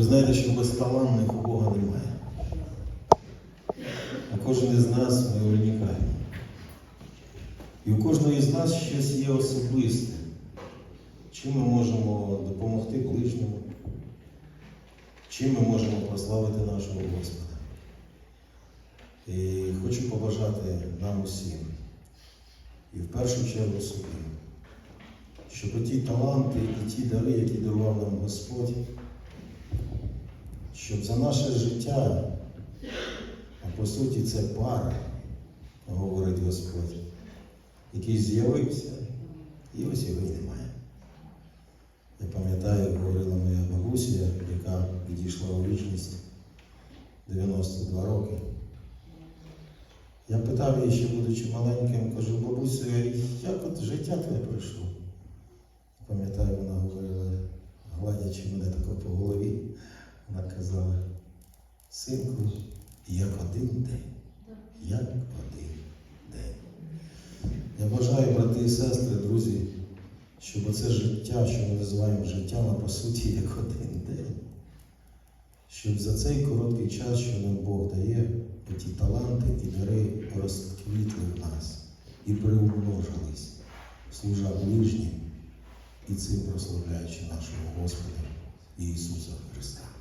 Ви знаєте, що безталанних у Бога немає. А кожен із нас ми унікальні. І у кожного із нас щось є особисте. Чим ми можемо допомогти ближньому? Чим ми можемо прославити нашого Господа? І хочу побажати нам усім, і в першу чергу собі, щоб ті таланти і ті дари, які дарував нам Господь, щоб за наше життя, а по суті це пара, говорить Господь, який з'явився, і ось його немає. Я пам'ятаю, говорила моя бабуся, яка відійшла у вічність 92 роки. Я питав її, ще будучи маленьким, кажу, бабусю, як от життя твоє пройшло? Пам'ятаю, вона говорила, гладячи мене тако по голові, вона казала, синку, як один день, як один день. Я бажаю, брати і сестри, друзі, щоб оце життя, що ми називаємо життям, по суті як один день. Щоб за цей короткий час, що нам Бог дає, ті таланти і дари розквітли в нас і приумножились, служа ближнім і цим прославляючи нашого Господа Ісуса Христа.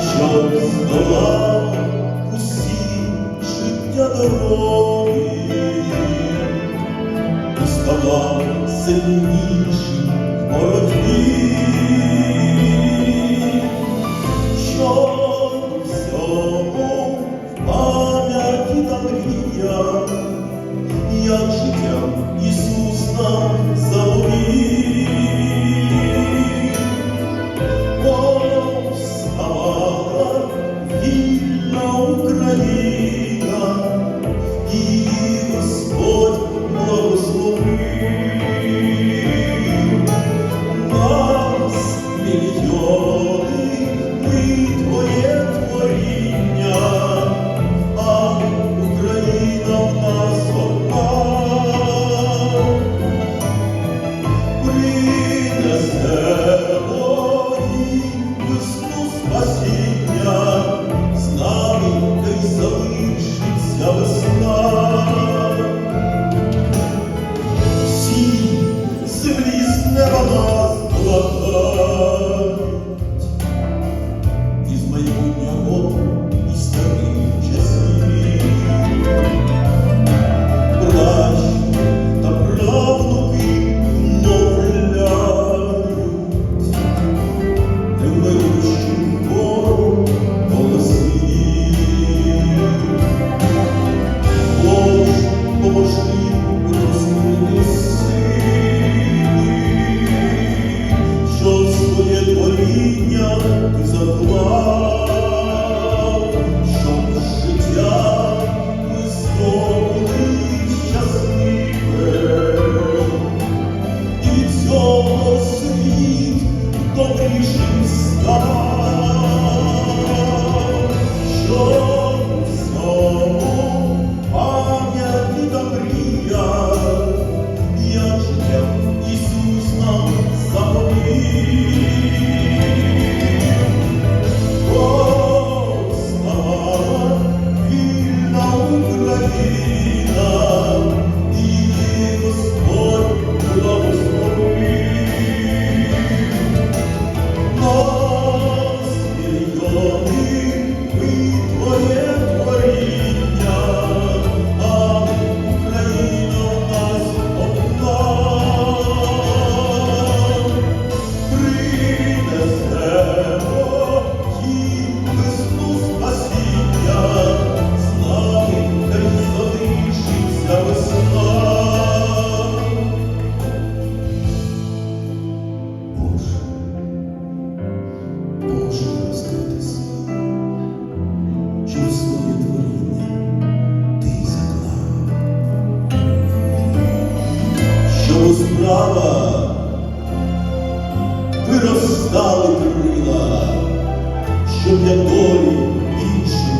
Щоб здолав життя дороги, добрішим що для долі іншої.